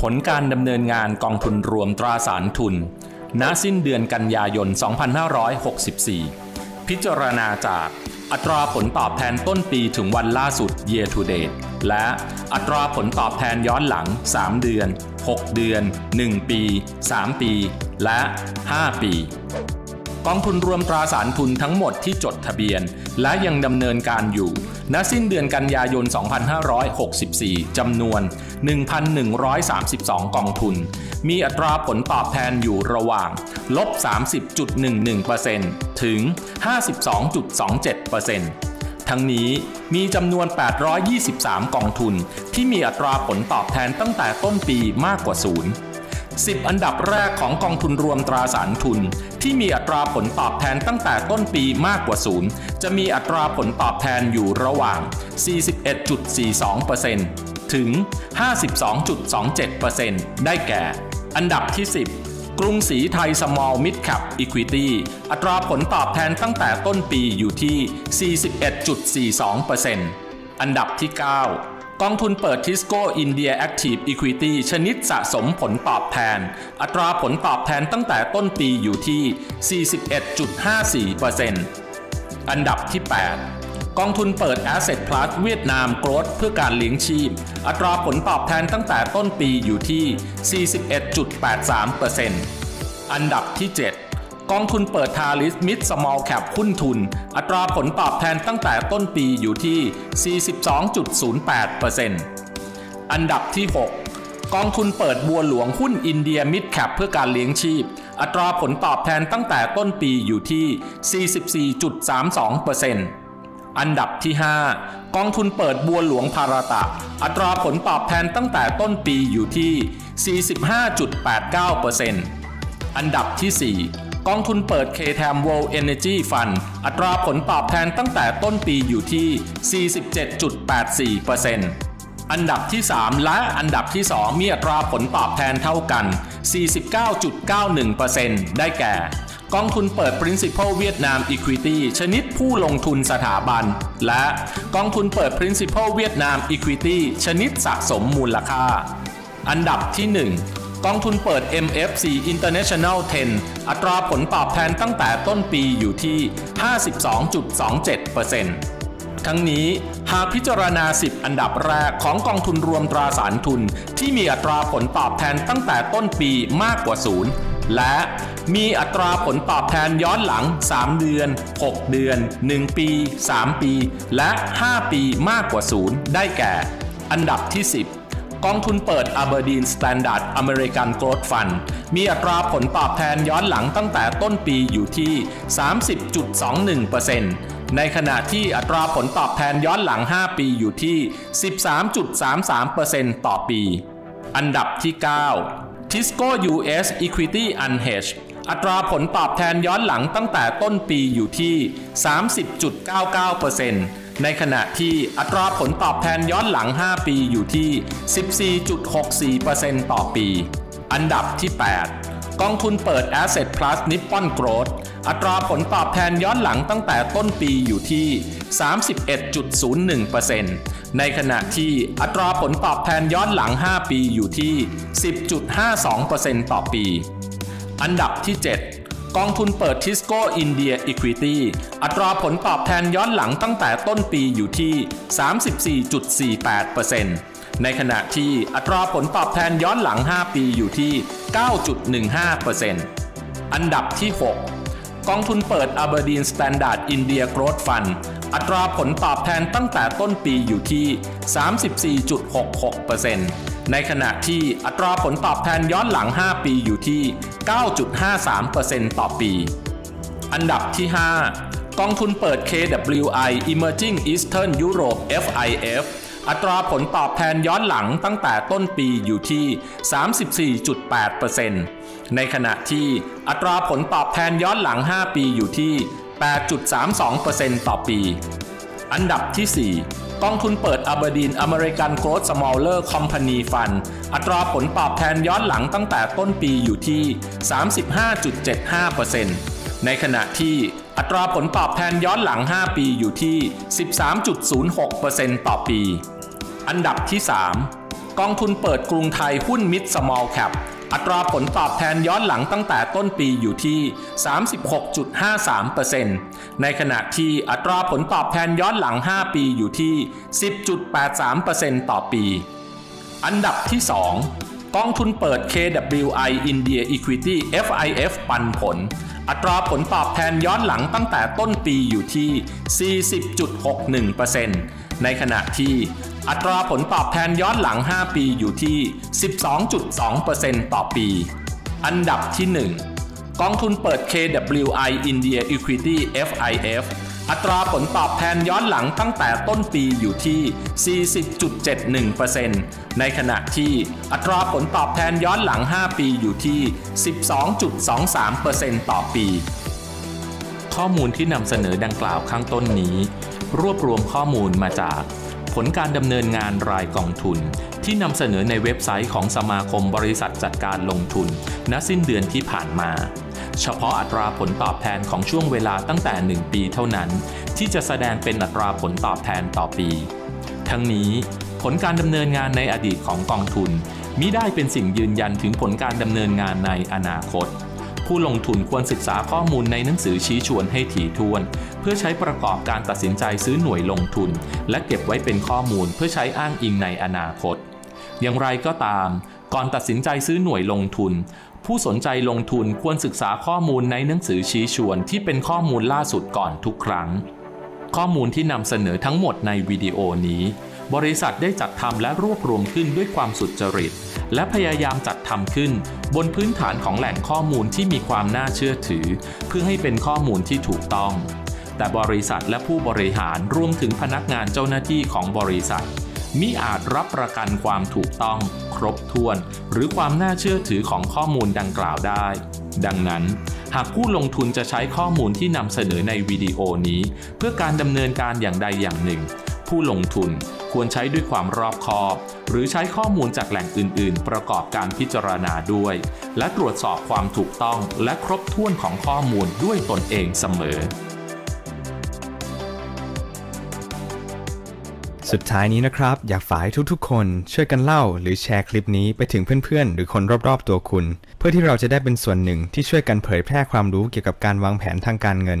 ผลการดำเนินงานกองทุนรวมตราสารทุน ณ สิ้นเดือนกันยายน 2564 พิจารณาจากอัตราผลตอบแทนต้นปีถึงวันล่าสุด year to date และอัตราผลตอบแทนย้อนหลัง 3 เดือน 6 เดือน 1 ปี 3 ปี และ 5 ปี กองทุนรวมตราสารทุนทั้งหมดที่จดทะเบียน และยังดำเนินการอยู่ ณสิ้นเดือนกันยายน 2564 จำนวน 1,132 กองทุน มีอัตราผลตอบแทนอยู่ระหว่างลบ 30.11%ถึง 52.27%ทั้งนี้มีจำนวน 823 กองทุน ที่มีอัตราผลตอบแทนตั้งแต่ต้นปีมากกว่าศูนย์ 10 อันดับแรกของกองทุนรวมตราสารทุน ที่มีอัตราผลตอบแทนตั้งแต่ต้นปีมากกว่าศูนย์จะมีอัตราผลตอบแทนอยู่ระหว่าง 41.42%ถึง 52.27%ได้แก่ อันดับที่ 10กรุงศรีไทย Small Mid Cap Equity อัตราผลตอบแทนตั้งแต่ต้นปีอยู่ที่ 41.42%อันดับที่ 9 กองทุนเปิดทิสโก้อินเดียแอคทีฟอีควิตี้ชนิดสะสมผลตอบแทน อัตราผลตอบแทนตั้งแต่ต้นปีอยู่ที่ 41.54%อันดับที่ 8 กองทุนเปิด Asset Plus เวียดนามโกรดเพื่อการเลี้ยงชีพ อัตราผลตอบแทนตั้งแต่ต้นปีอยู่ที่ 41.83%อันดับที่ 7 กองทุนเปิดทาริสมิดสมอลแคปหุ้นทุน อัตราผลตอบแทนตั้งแต่ต้นปีอยู่ที่ 42.08%อันดับที่ 6 กองทุนเปิดบัวหลวงหุ้นอินเดียมิดแคปเพื่อการเลี้ยงชีพ อัตราผลตอบแทนตั้งแต่ต้นปีอยู่ที่ 44.32%อันดับที่ 5 กองทุนเปิดบัวหลวงพาราตะ อัตราผลตอบแทนตั้งแต่ต้นปีอยู่ที่ 45.89%อันดับที่ 4 กองทุนเปิด KTAM World Energy Fund อัตราผลตอบแทนตั้งแต่ต้นปีอยู่ที่ 47.84%อันดับที่ 3 และอันดับที่ 2 มีอัตราผลตอบแทนเท่ากัน 49.91%ได้แก่ กองทุนเปิด Principal เวียดนาม Equity ชนิดผู้ลงทุนสถาบัน และกองทุนเปิด Principal เวียดนาม Equity ชนิดสะสมมูลค่า อันดับที่ 1 กองทุนเปิด MFC International 10 อัตราผลตอบแทนตั้งแต่ต้นปีอยู่ที่ 52.27%ทั้งนี้หากพิจารณา 10 อันดับแรกของกองทุนรวมตราสารทุน ที่มีอัตราผลตอบแทนตั้งแต่ต้นปีมากกว่าศูนย์และมีอัตราผลตอบแทนย้อนหลัง 3 เดือน 6 เดือน 1 ปี 3 ปี และ 5 ปีมากกว่าศูนย์ได้แก่ อันดับที่ 10 กองทุนเปิด Aberdeen Standard American Growth Fund มีอัตราผลตอบแทนย้อนหลังตั้งแต่ต้นปีอยู่ที่ 30.21%ในขณะที่อัตราผลตอบแทนย้อนหลัง 5 ปีอยู่ที่ 13.33%ต่อปี อันดับที่ 9 Tisco US Equity Unhedged อัตราผลตอบแทนย้อนหลังตั้งแต่ต้นปีอยู่ที่ 30.99% ในขณะที่อัตราผลตอบแทนย้อนหลัง 5 ปีอยู่ที่ 14.64%ต่อปี อันดับที่ 8 กองทุนเปิด Asset Plus Nippon Growth อัตราผลตอบแทนย้อนหลังตั้งแต่ต้นปีอยู่ที่ 31.01%ในขณะที่อัตราผลตอบแทนย้อนหลัง 5 ปีอยู่ที่ 10.52%ต่อปี อันดับที่ 7 กองทุนเปิดทิสโกอินเดียอีควิตี้อัตราผลตอบแทนย้อนหลังตั้งแต่ต้นปีอยู่ที่ 34.48%ในขณะที่อัตราผลตอบแทนย้อนหลัง 5 ปีอยู่ที่ 9.15%อันดับที่ 6 กองทุนเปิด Aberdeen Standard India Growth Fund อัตราผลตอบแทนตั้งแต่ต้นปีอยู่ที่ 34.66%ในขณะที่อัตราผลตอบแทนย้อนหลัง 5 ปีอยู่ที่ 9.53%ต่อปี อันดับที่ 5 กองทุนเปิด KWI Emerging Eastern Europe FIF อัตราผลตอบแทนย้อนหลังตั้งแต่ต้นปีอยู่ที่ 34.8%ในขณะที่อัตราผลตอบแทนย้อนหลัง 5 ปีอยู่ที่ 8.32%ต่อปี อันดับที่ 4กองทุนเปิด Aberdeen American Growth Smaller Company Fund อัตราผลตอบแทนย้อนหลังตั้งแต่ต้นปีอยู่ที่ 35.75%ในขณะที่อัตราผลตอบแทนย้อนหลัง 5 ปีอยู่ที่ 13.06%ต่อปี อันดับที่ 3 กองทุนเปิดกรุงไทยหุ้นมิด small cap อัตราผลตอบแทนย้อนหลังตั้งแต่ต้นปีอยู่ที่ 36.53%ในขณะที่อัตราผลตอบแทนย้อนหลัง 5 ปีอยู่ที่ 10.83%ต่อปี อันดับที่ 2 กองทุนเปิด KWI India Equity FIF ปันผล อัตราผลตอบแทนย้อนหลังตั้งแต่ต้นปีอยู่ที่ 40.61%ในขณะที่ อัตราผลตอบแทนย้อนหลัง 5 ปีอยู่ที่ 12.2%ต่อปี อันดับที่ 1 กองทุนเปิด KWI India Equity FIF อัตราผลตอบแทนย้อนหลังตั้งแต่ต้นปีอยู่ที่ 40.71%ในขณะที่อัตราผลตอบแทนย้อนหลัง 5 ปีอยู่ที่ 12.23%ต่อปี ข้อมูลที่นำเสนอดังกล่าวข้างต้นนี้ รวบรวมข้อมูลมาจาก ผลการดำเนินงานรายกองทุน ที่นำเสนอในเว็บไซต์ของสมาคมบริษัทจัดการลงทุน ณ สิ้นเดือนที่ผ่านมา เฉพาะอัตราผลตอบแทนของช่วงเวลาตั้งแต่ 1 ปีเท่านั้น ที่จะแสดงเป็นอัตราผลตอบแทนต่อปี ทั้งนี้ผลการดำเนินงานในอดีตของกองทุนมิได้เป็นสิ่งยืนยันถึงผลการดำเนินงานในอนาคต ผู้ลงทุนควรศึกษาข้อมูลในหนังสือชี้ชวนให้ถี่ถ้วน เพื่อใช้ประกอบการตัดสินใจซื้อหน่วยลงทุน และเก็บไว้เป็นข้อมูลเพื่อใช้อ้างอิงในอนาคต อย่างไรก็ตาม ก่อนตัดสินใจซื้อหน่วยลงทุน ผู้สนใจลงทุนควรศึกษาข้อมูลในหนังสือชี้ชวนที่เป็นข้อมูลล่าสุดก่อนทุกครั้ง ข้อมูลที่นำเสนอทั้งหมดในวิดีโอนี้ บริษัทได้จัดทำและรวบรวมขึ้นด้วยความสุจริต และพยายามจัดทำขึ้น บนพื้นฐานของแหล่งข้อมูลที่มีความน่าเชื่อถือ เพื่อให้เป็นข้อมูลที่ถูกต้อง แต่บริษัทและผู้บริหารรวมถึงพนักงานเจ้าหน้าที่ของบริษัทมิอาจรับประกันความถูกต้อง ครบถ้วน หรือความน่าเชื่อถือของข้อมูลดังกล่าวได้ ดังนั้น หากผู้ลงทุนจะใช้ข้อมูลที่นำเสนอในวิดีโอนี้ เพื่อการดำเนินการอย่างใดอย่างหนึ่ง ผู้ลงทุนควรใช้ด้วยความรอบคอบ หรือใช้ข้อมูลจากแหล่งอื่น ๆ ประกอบการพิจารณาด้วย และตรวจสอบความถูกต้องและครบถ้วนของข้อมูลด้วยตนเองเสมอ สุดท้ายนี้นะครับ อยากฝากให้ทุกๆ คนช่วยกันเล่า หรือแชร์คลิปนี้ไปถึงเพื่อนๆ หรือคนรอบๆ ตัวคุณ เพื่อที่เราจะได้เป็นส่วนหนึ่งที่ช่วยกันเผยแพร่ความรู้เกี่ยวกับการวางแผนทางการเงิน